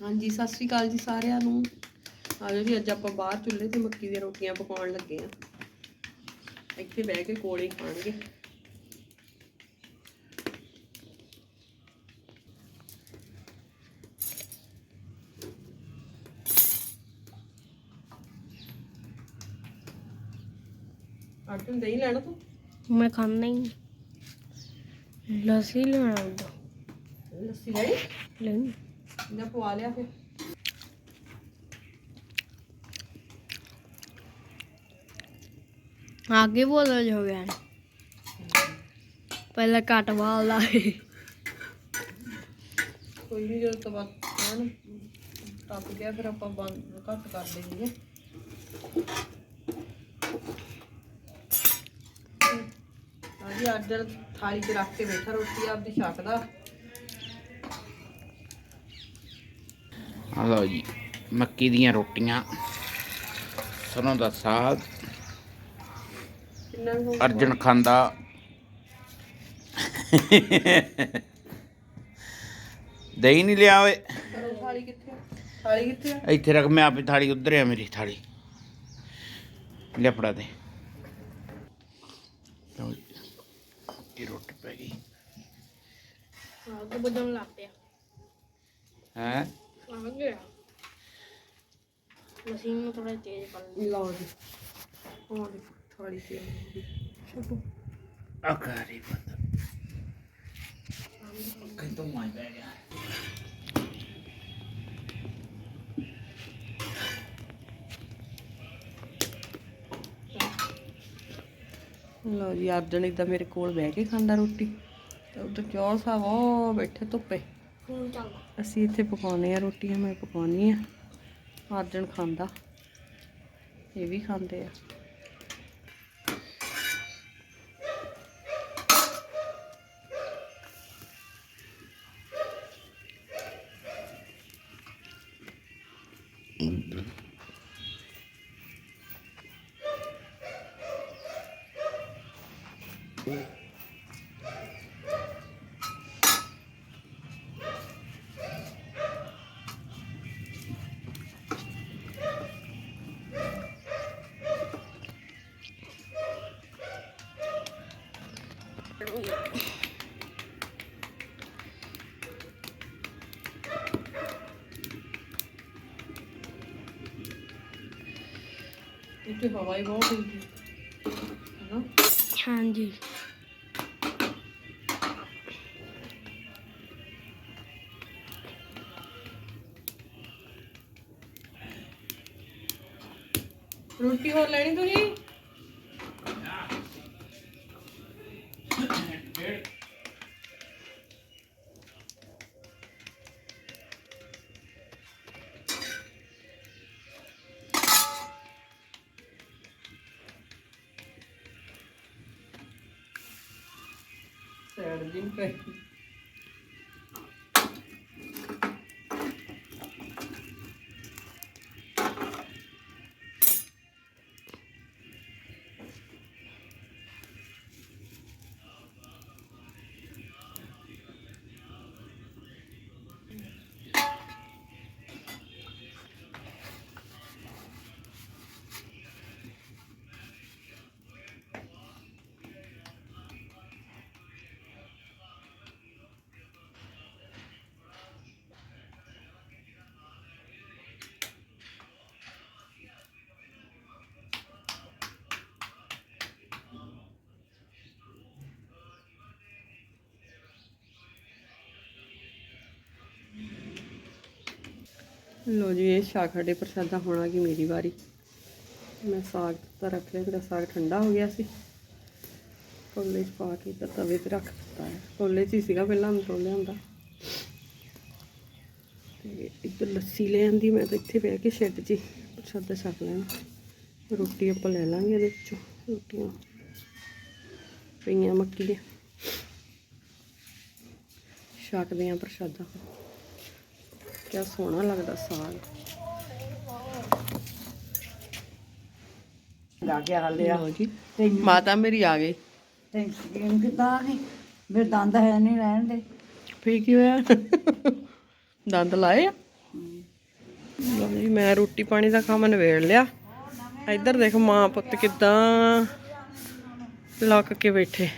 ਹਾਂਜੀ ਸਤਿ ਸ਼੍ਰੀ ਅਕਾਲ ਜੀ ਸਾਰਿਆਂ ਨੂੰ। ਆਜੋ ਜੀ ਅੱਜ ਆਪਾਂ ਬਾਹਰ ਚੁੱਲ੍ਹੇ ਤੇ ਮੱਕੀ ਦੀਆਂ ਰੋਟੀਆਂ ਪਕਾਉਣ ਲੱਗੇ ਆ ਇੱਥੇ ਬਹਿ ਕੇ ਕੋਲੇ ਖਾਣਗੇ। ਆਟੂ ਦਹੀਂ ਲੈਣਾ ਤੂੰ? ਮੈਂ ਖਾਣਾ ਹੀ ਲੱਸੀ ਲੈਣਾ ਲੱਸੀ ਲੈਣੀ? ਲੈਣੀ। ਇਹਦਾ ਪਵਾ ਲਿਆ ਫਿਰ आगे बोलो जो गया पहले काट वाला है ਕੋਈ ਨਹੀਂ ਜਦੋਂ ਤਵਾ ਹਨ ਟੱਪ ਗਿਆ ਫਿਰ ਆਪਾਂ ਬੰਦ ਘੱਟ ਕਰ ਦੇਈਏ ਹਾਂਜੀ ਅੱਜ ਥਾਲੀ 'ਚ ਰੱਖ ਕੇ ਬੈਠਾ ਰੋਟੀ ਆਪਦੀ ਛਕਦਾ ਆ ਲਓ ਜੀ ਮੱਕੀ ਦੀਆਂ ਰੋਟੀਆਂ। ਸਰੋਂ ਦਾ ਸਾਗ। ਅਰਜਨ ਖਾਂਦਾ। ਦਹੀਂ ਨਹੀਂ ਲਿਆ ਓਏ। ਥਾਲੀ ਕਿੱਥੇ ਥਾਲੀ ਕਿੱਥੇ ਇੱਥੇ ਰੱਖ ਮੈਂ ਆਪੇ ਥਾਲੀ ਉੱਧਰ ਆ ਮੇਰੀ ਥਾਲੀ। ਲੈ ਫੜਾ ਦੇ। ਲਓ ਜੀ ਇਹ ਰੋਟੀ ਪੈ ਗਈ। ਆਹ ਗੁੱਬਦਣ ਲੱਗ ਪਿਆ। ਹੈ? ਆ ਲਓ ਜੀ ਹੋਰ ਥੋੜੀ ਇਦਾਂ ਮੇਰੇ ਕੋਲ ਬਹਿ ਕੇ ਖਾਂਦਾ ਰੋਟੀ। ਤੇ ਉਧਰ ਚੌਲ ਸਾਹਿਬ ਉਹ ਬੈਠੇ ਧੁੱਪੇ। ਅਸੀਂ ਇੱਥੇ ਪਕਾਉਨੇ ਆ ਰੋਟੀਆਂ ਮੈਂ ਪਕਾਉਣੀ ਆ। ਆਰਜਨ ਖਾਂਦਾ। ਇਹ ਵੀ ਖਾਂਦੇ ਆ। ਇੱਥੇ ਹਵਾ ਹੀ ਬਹੁਤ ਹੁੰਦੀ ਹੈ ਨਾ हाँ जी ਰੋਟੀ ਹੋਰ ਲੈਣੀ ਤੁਸੀਂ? jardín ਲੋ ਜੀ, ਇਹ ਸਾਗ ਸਾਡੇ ਪ੍ਰਸ਼ਾਦਾ ਹੋਣਾ ਕਿ ਮੇਰੀ ਵਾਰੀ। ਮੈਂ ਸਾਗ ਤਾਂ ਰੱਖ ਲਿਆ, ਮੇਰਾ ਸਾਗ ਠੰਡਾ ਹੋ ਗਿਆ ਸੀ। ਕੋਲੇ 'ਚ ਪਾ ਕੇ ਤਾਂ ਤਵੇ ਤੇ ਰੱਖ ਦਿੱਤਾ ਹੈ। ਕੋਲੇ 'ਚ ਹੀ ਸੀਗਾ ਪਹਿਲਾਂ ਮੈਂ ਤੋਲਿਆ ਹੁੰਦਾ। ਤੇ ਇੱਧਰ ਲੱਸੀ ਲੈ ਆਂਦੀ, ਮੈਂ ਤਾਂ ਇੱਥੇ ਬਹਿ ਕੇ ਸ਼ੈੱਡ 'ਚ ਹੀ ਪ੍ਰਸ਼ਾਦਾ ਛਕ ਲੈਣਾ। ਰੋਟੀ ਆਪਾਂ ਲੈ ਲਾਂਗੇ ਇਹਦੇ ਵਿੱਚੋਂ, ਰੋਟੀਆਂ। ਪਈਆਂ ਮੱਕੀ ਦੀਆਂ। ਛਕਦੇ ਆਂ ਪ੍ਰਸ਼ਾਦਾ। ਕਿਆ ਸੋਹਣਾ ਲੱਗਦਾ ਸਾਗ। ਲਾ ਕੇ ਹਾਲਿਆ ਲਓ ਜੀ ਮਾਤਾ ਮੇਰੀ ਆ ਗਈ। ਟੈਂਸ਼ਨ ਕਿਦਾਂ ਨਹੀਂ ਮੇਰੇ ਦੰਦ ਹੈ ਨਹੀਂ ਰਹਿਣ ਦੇ। ਫੇਰ ਕੀ ਹੋਇਆ? ਦੰਦ ਲਾਏ ਆ? ਹਮ, ਲਓ ਜੀ ਮੈਂ ਰੋਟੀ ਪਾਣੀ ਦਾ ਕੰਮ ਨਵੇੜ ਲਿਆ। ਇੱਧਰ ਦੇਖ ਮਾਂ ਪੁੱਤ ਕਿਦਾਂ ਲੱਕ ਕੇ ਬੈਠੇ।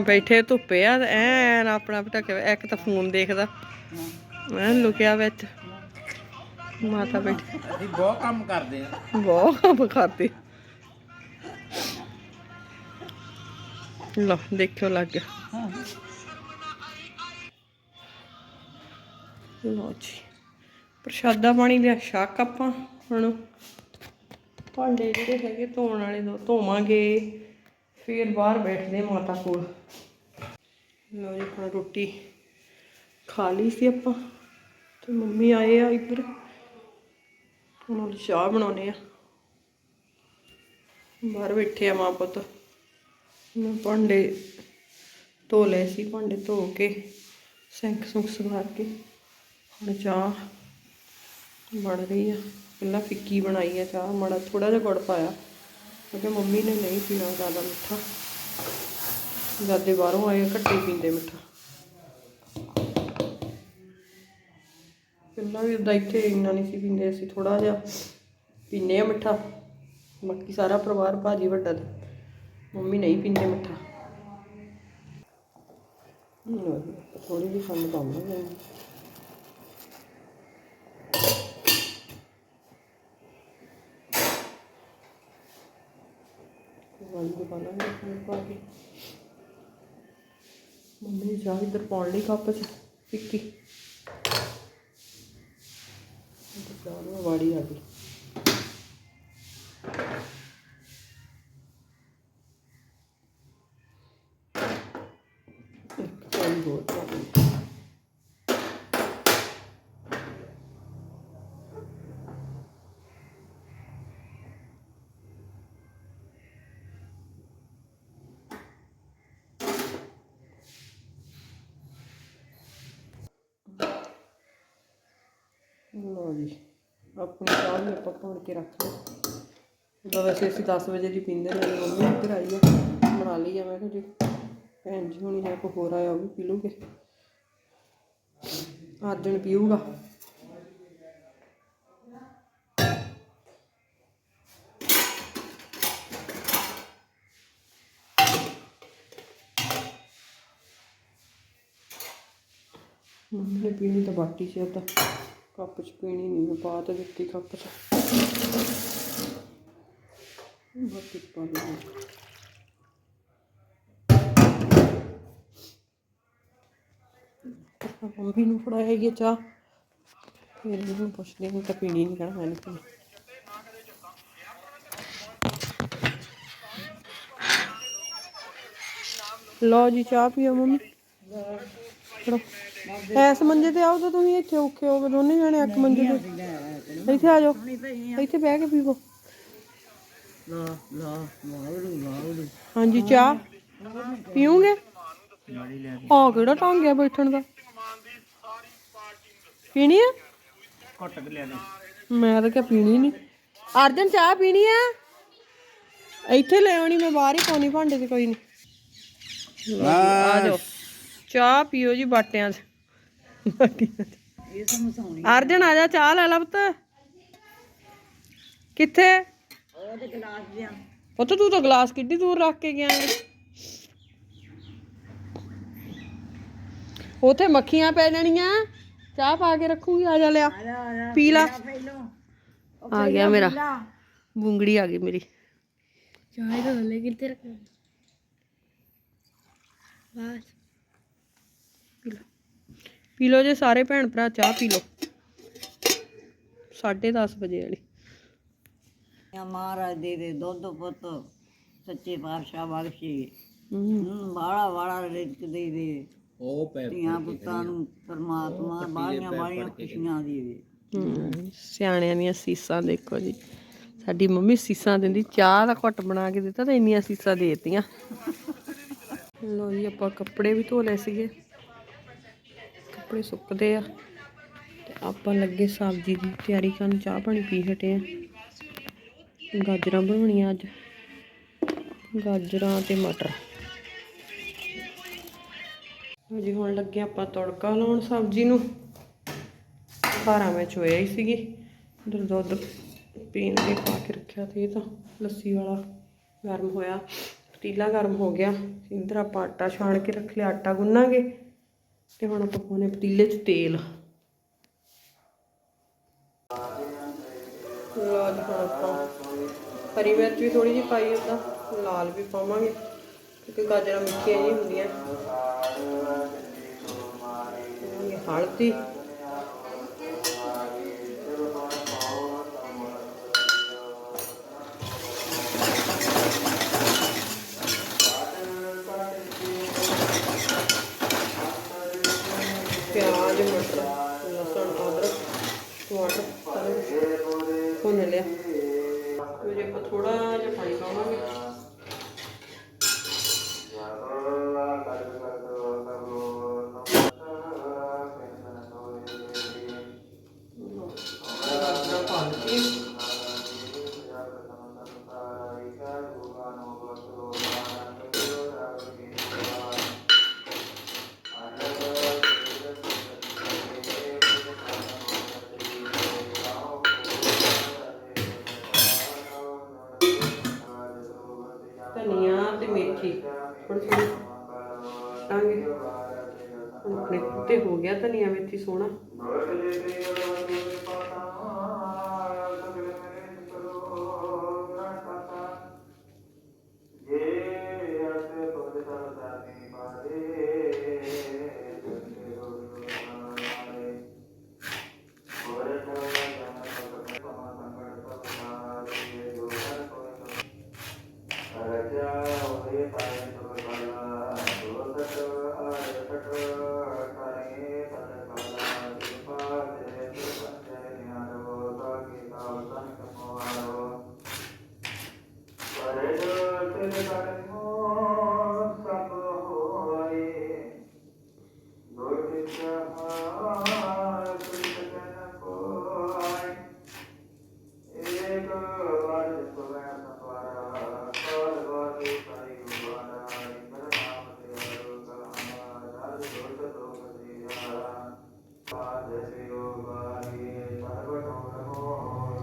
ਬੈਠੇ ਧੁੱਪੇ ਆ ਐਨ ਆਪਣਾ ਢੱਕੇ ਇੱਕ ਤਾਂ ਫੋਨ ਦੇਖਦਾ। ਮੈਂ ਲੁਕਿਆ ਵਿੱਚ ਮਾਤਾ ਬੈਠੀ। ਅਸੀਂ ਬਹੁਤ ਕੰਮ ਕਰਦੇ ਆ। ਬਹੁਤ ਕੰਮ ਕਰਦੇ ਲੋ ਦੇਖਿਓ ਲੱਗ ਗਿਆ। ਲੋ ਜੀ ਪ੍ਰਸ਼ਾਦਾ ਪਾਣੀ ਲਿਆ ਛੱਕ ਆਪਾਂ ਹੁਣ ਭਾਂਡੇ ਜਿਹੜੇ ਹੈਗੇ ਧੋਣ ਵਾਲੇ ਦੋ ਧੋਵਾਂਗੇ। ਫਿਰ ਬਾਹਰ ਬੈਠਦੇ ਮਾਤਾ ਕੋਲ। ਲੋ ਜੀ ਆਪਣਾ ਰੋਟੀ ਖਾ ਲਈ ਸੀ ਆਪਾਂ। ਤੇ ਮੰਮੀ ਆਏ ਆ ਇੱਧਰ। ਹੁਣ ਉਹ ਚਾਹ ਬਣਾਉਨੇ ਆ। ਬਾਹਰ ਬੈਠੇ ਆ ਮਾਂ ਪੁੱਤ। ਮੈਂ ਭਾਂਡੇ ਧੋ ਲਏ ਸੀ ਭਾਂਡੇ ਧੋ ਕੇ ਸਿੰਕ ਸੁੰਕ ਸਵਾਰ ਕੇ ਹੁਣ ਚਾਹ ਬਣ ਰਹੀ ਆ। ਪਹਿਲਾਂ ਫਿੱਕੀ ਬਣਾਈ ਆ ਚਾਹ ਮਾੜਾ ਥੋੜਾ ਜਿਹਾ ਗੁੜ ਪਾਇਆ। ਕਿਉਂਕਿ ਮੰਮੀ ਨੇ ਨਹੀਂ ਪੀਣਾ ਜ਼ਿਆਦਾ ਮਿੱਠਾ। ਦਾਦੇ ਬਾਹਰੋਂ ਆਏ ਆ, ਘੱਟੇ ਪੀਂਦੇ ਮਿੱਠਾ। ਪਹਿਲਾਂ ਵੀ ਉਦਾਂ ਇੱਥੇ ਇੰਨਾ ਨਹੀਂ ਸੀ ਪੀਂਦੇ ਅਸੀਂ ਥੋੜਾ ਜਿਹਾ ਪੀਂਦੇ ਆ ਮਿੱਠਾ। ਬਾਕੀ ਸਾਰਾ ਪਰਿਵਾਰ ਭਾਜੀ ਵੱਡਾ ਤੇ ਮੰਮੀ ਨਹੀਂ ਪੀਂਦੇ ਮਿੱਠਾ। ਥੋੜੀ ਜਿਹੀ ਖੰਡ ਪਾਵਾਂਗੇ ਵਾਲੀ ਪਾ ਲਾਂਗੇ ਖੰਡ ਪਾ ਕੇ। ਮੰਮੀ ਚਾਹ ਇੱਧਰ ਪਾਉਣ ਲਈ ਕੱਪ 'ਚ, ਫਿੱਕੀ। ਚਾਹ ਨੂੰ ਵਾੜੀ ਆ ਗਈ ਇੱਕ ਪਾਣੀ ਹੋਰ ਪਾ ਦਿੰਦੇ ਲਓ ਜੀ, ਆਪਣੀ ਚਾਹ ਵੀ ਆਪਾਂ ਪਾਣ ਕੇ ਰੱਖ ਲਈ ਜਦੋਂ ਵੈਸੇ ਅਸੀਂ 10 ਵਜੇ ਦੀ ਪੀਂਦੇ ਨੇ ਮੇਰੀ ਮੰਮੀ ਇੱਧਰ ਆਈ ਆ, ਬਣਾ ਲਈ ਆ, ਮੈਂ ਕਿਹਾ ਜੀ ਭੈਣ ਜੀ ਹੁਣੀ ਹੈ ਕੋਈ ਹੋਰ ਆਇਆ ਉਹ ਵੀ ਪੀ ਲੂਗੇ। ਆਦਣ ਪੀਊਗਾ। ਮੰਮੀ ਨੇ ਪੀਣੀ ਤਾਂ ਬਾਟੀ ਚ ਤਾਂ। ਕੱਪ ਚ ਪੀਣੀ ਨਹੀਂ ਮੈਂ ਪਾ ਤਾਂ ਦਿੱਤੀ ਕੱਪ ਚ। ਬਾਕੀ ਪਾ ਲਈ ਮੰਮੀ ਨੂੰ ਫੜਾਏਗੀ ਚਾਹ। ਫਿਰ ਇਹਨੂੰ ਪੁੱਛਦੇ ਹਾਂ ਤਾਂ ਪੀਣੀ ਨਹੀਂ ਕਹਿਣਾ ਮੈਂ ਪੀਣੀ ਲਓ ਜੀ, ਚਾਹ ਪੀਓ ਮੰਮੀ। ਫੜੋ ਐਸ ਮੰਜੇ ਤੇ ਆਓ ਤਾਂ ਤੁਸੀਂ ਇੱਥੇ ਔਖੇ ਹੋ ਗਏ ਦੋਨੇ ਜਾਣੇ ਇੱਕ ਮੰਜੇ ਤੇ। ਇੱਥੇ ਆ ਜਾਓ ਇੱਥੇ ਬਹਿ ਕੇ ਪੀਵੋ। ਲਾ ਲਾ ਹਾਂਜੀ ਚਾਹ ਪੀਓਗੇ? ਆ ਕਿਹੜਾ ਹੈ ਬੈਠਣ ਦਾ? ਪੀਣੀ ਆ? ਘੁੱਟ ਕੇ ਲਿਆ ਦੇ। ਮੈਂ ਤਾਂ ਕਿਹਾ ਪੀਣੀ ਨਹੀਂ ਅਰਜਨ ਚਾਹ ਪੀਣੀ ਆ? ਇੱਥੇ ਲੈ ਆਉਣੀ ਮੈਂ ਬਾਹਰ ਹੀ ਪਾਉਣੀ ਭਾਂਡੇ 'ਚ ਕੋਈ ਨਹੀਂ ਆ ਜਾਓ। ਚਾਹ ਪੀਓ ਜੀ ਬਾਟਿਆਂ 'ਚ। ਬਾਟਿਆਂ 'ਚ ਇਹ ਸਮਝਾਉਣੀ ਅਰਜਨ ਆ ਜਾ, ਚਾਹ ਲੈ ਲਾ ਪੁੱਤ। ਕਿੱਥੇ? ਉਹਦੇ ਗਲਾਸ ਦਿਆਂ ਪੁੱਤ ਤੂੰ ਤਾਂ ਗਲਾਸ ਕਿੱਡੀ ਦੂਰ ਰੱਖ ਕੇ ਗਿਆ ਹੈ ਉਥੇ ਮੱਖੀਆਂ ਪੈ ਜਾਣੀਆਂ। ਚਾਹ ਪਾ ਕੇ ਰੱਖੂਗੀ, ਆ ਜਾ ਲਿਆ। ਆ ਜਾ ਆ ਜਾ ਪੀ ਲਾ। ਪਹਿਲੋਂ ਆ ਗਿਆ ਮੇਰਾ। ਬੁੰਗੜੀ ਆ ਗਈ ਮੇਰੀ। ਚਾਹ ਤਾਂ ਥੱਲੇ ਕਿੱਥੇ ਰੱਖਣਾ? ਬਸ। ਪੀ ਲਓ ਜੇ ਸਾਰੇ ਭੈਣ ਭਰਾ ਚਾਹ ਪੀ ਲਓ। 10:30 ਵਜੇ ਵਾਲੀ। ਆ ਮਹਾਰਾਜ ਦੇ ਦੇ ਦੁੱਧ ਪੁੱਤ ਸੱਚੇ ਪਾਤਸ਼ਾਹ ਬਖਸ਼ੇ। ਬਾੜਾ ਬਾੜਾ ਰਿਜ਼ਕ ਦੇ ਦੇ। ਉਹ ਪੈ ਧੀਆਂ ਪੁੱਤਾਂ ਨੂੰ ਪਰਮਾਤਮਾ ਬਾੜੀਆਂ ਬਾੜੀਆਂ ਖੁਸ਼ੀਆਂ ਦੇਵੇ ਸਿਆਣਿਆਂ ਦੀਆਂ ਸੀਸਾਂ ਦੇਖੋ ਜੀ। ਸਾਡੀ ਮੰਮੀ ਸੀਸਾਂ ਦਿੰਦੀ ਚਾਹ ਦਾ ਘੁੱਟ ਬਣਾ ਕੇ ਦਿੱਤਾ ਤੇ ਇੰਨੀਆਂ ਸੀਸਾਂ ਦੇ ਦਿੱਤੀਆਂ। ਲੋ ਜੀ ਆਪਾਂ ਕੱਪੜੇ ਵੀ ਧੋ ਲਏ ਸੀਗੇ। ਕੱਪੜੇ ਸੁੱਕਦੇ ਆ। ਤੇ ਆਪਾਂ ਲੱਗੇ ਸਬਜ਼ੀ ਦੀ ਤਿਆਰੀ ਕਰਨ, ਚਾਹ ਪਾਣੀ ਪੀ ਹਟੇ ਆ। ਗਾਜਰਾਂ ਬਣਾਉਣੀਆਂ ਅੱਜ। ਗਾਜਰਾਂ ਤੇ ਮਟਰ। ਲਓ ਜੀ, ਹੁਣ ਲੱਗੇ ਆਪਾਂ ਤੜਕਾ ਲਾਉਣ ਸਬਜ਼ੀ ਨੂੰ। ਧਾਰਾਂ ਮੈਂ ਚੋਇਆ ਹੀ ਸੀਗੀ। ਉਧਰ ਦੁੱਧ ਪੀਣ ਲਈ ਪਾ ਕੇ ਰੱਖਿਆ ਤੇ ਇਹ ਤਾਂ ਲੱਸੀ ਵਾਲਾ ਗਰਮ ਹੋਇਆ। ਪਤੀਲਾ ਗਰਮ ਹੋ ਗਿਆ। ਇੰਦਰ ਆਪਾਂ ਆਟਾ ਛਾਣ ਕੇ ਰੱਖ ਲਿਆ। ਆਟਾ ਗੁੰਨਾਂਗੇ। ਤੇ ਹੁਣ ਆਪਾਂ ਪਾਉਣੇ ਪਤੀਲੇ 'ਚ ਤੇਲ। ਲਾਲ ਜੀ ਹੁਣ ਆਪਾਂ ਹਰੀ ਮਿਰਚ ਵੀ ਥੋੜੀ ਜਿਹੀ ਪਾਈ ਉਹਦਾ ਲਾਲ ਵੀ ਪਾਵਾਂਗੇ। ਕਿਉਂਕਿ ਗਾਜਰਾਂ ਮਿੱਠੀਆਂ ਜਿਹੀਆਂ ਹੁੰਦੀਆਂ। ਹਲਦੀ।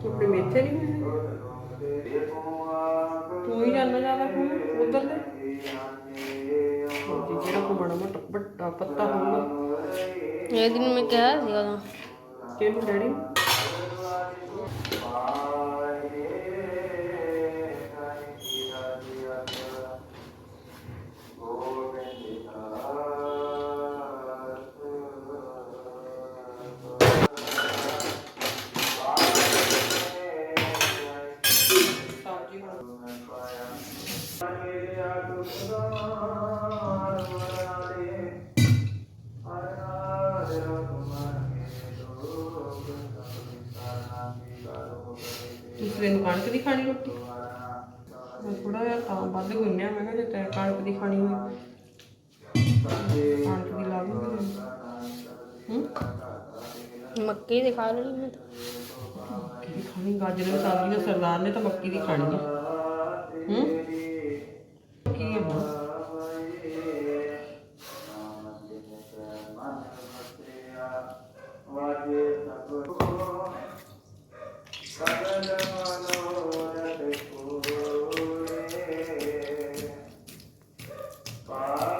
ਆਪਣੇ ਮੇਥੇ ਨਹੀਂ ਹੋਏ? ਤੂੰ ਹੀ ਜਾਣਾ ਜ਼ਿਆਦਾ ਕੋਲ ਉਧਰ ਦੇ। ਜੀ ਜਿਹੜਾ ਕੋ ਬੜਾ ਮੋਟਾ ਵੱਡਾ ਪੱਤਾ ਹੋਊਗਾ। ਇਹ ਦਿਨ ਮੈਂ ਕਿਹਾ ਸੀ ਉਦੋਂ। ਕਿਹਨੂੰ ਡੈਡੀ ਨੂੰ ਕਣਕ ਦੀ ਖਾਣੀ ਰੋਟੀ? ਮੈਂ ਥੋੜਾ ਜਿਹਾ ਤਾਂ ਵੱਧ ਗੁੰਨਿਆ ਮੈਂ ਕਿਹਾ ਜੇ ਤੈਂ ਕਣਕ ਦੀ ਖਾਣੀ ਹੋਈ। ਕਣਕ ਦੀ ਲਾ ਦੂੰਗੀ ਹੂੰ? ਮੱਕੀ ਦੇ ਖਾ ਲਈ ਮੈਂ ਤਾਂ। ਮੱਕੀ ਦੀ ਖਾਣੀ ਗਾਜਰਾਂ ਦੀ ਸਬਜ਼ੀ ਸਰਦਾਰ ਨੇ ਤਾਂ ਮੱਕੀ ਦੀ ਖਾਣੀ ਹੈ ਹੈ? ਆ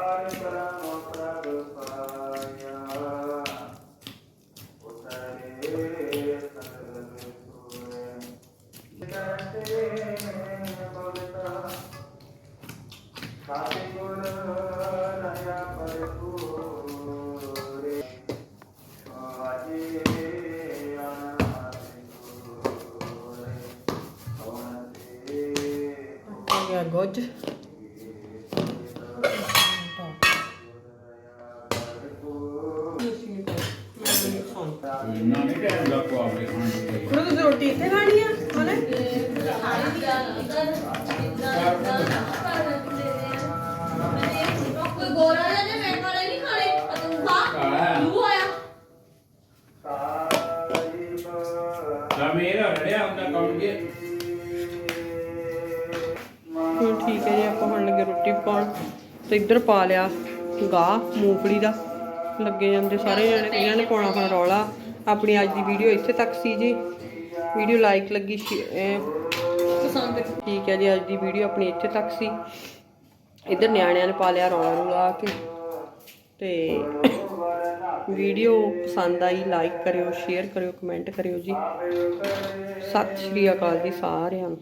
ਹੁਣ ਠੀਕ ਹੈ ਜੀ ਆਪਾਂ ਹੁਣ ਲੱਗੇ ਰੋਟੀ ਪਕਾਉਣ। ਤੇ ਇੱਧਰ ਪਾ ਲਿਆ ਗਾਹ ਮੂੰਗਫਲੀ ਦਾ। ਲੱਗੇ ਜਾਂਦੇ ਸਾਰੇ ਜਣੇ ਇਹਨਾਂ ਨੇ ਪਾਉਣਾ ਹੁਣ ਰੌਲਾ। ਆਪਣੀ ਅੱਜ ਦੀ ਵੀਡੀਓ ਇੱਥੇ ਤੱਕ ਸੀ ਜੀ। ਵੀਡੀਓ ਲਾਈਕ ਲੱਗੀ ਪਸੰਦ। ਠੀਕ ਹੈ ਜੀ ਅੱਜ ਦੀ ਵੀਡੀਓ ਆਪਣੀ ਇੱਥੇ ਤੱਕ ਸੀ। ਇੱਧਰ ਨਿਆਣਿਆਂ ਨੇ ਪਾ ਲਿਆ ਰੌਲਾ ਰੂਲਾ ਕੇ। ਤੇ ਵੀਡੀਓ ਪਸੰਦ ਆਈ ਲਾਈਕ ਕਰਿਓ ਸ਼ੇਅਰ ਕਰਿਓ ਕਮੈਂਟ ਕਰਿਓ ਜੀ। ਸਤਿ ਸ਼੍ਰੀ ਅਕਾਲ ਜੀ ਸਾਰਿਆਂ ਨੂੰ।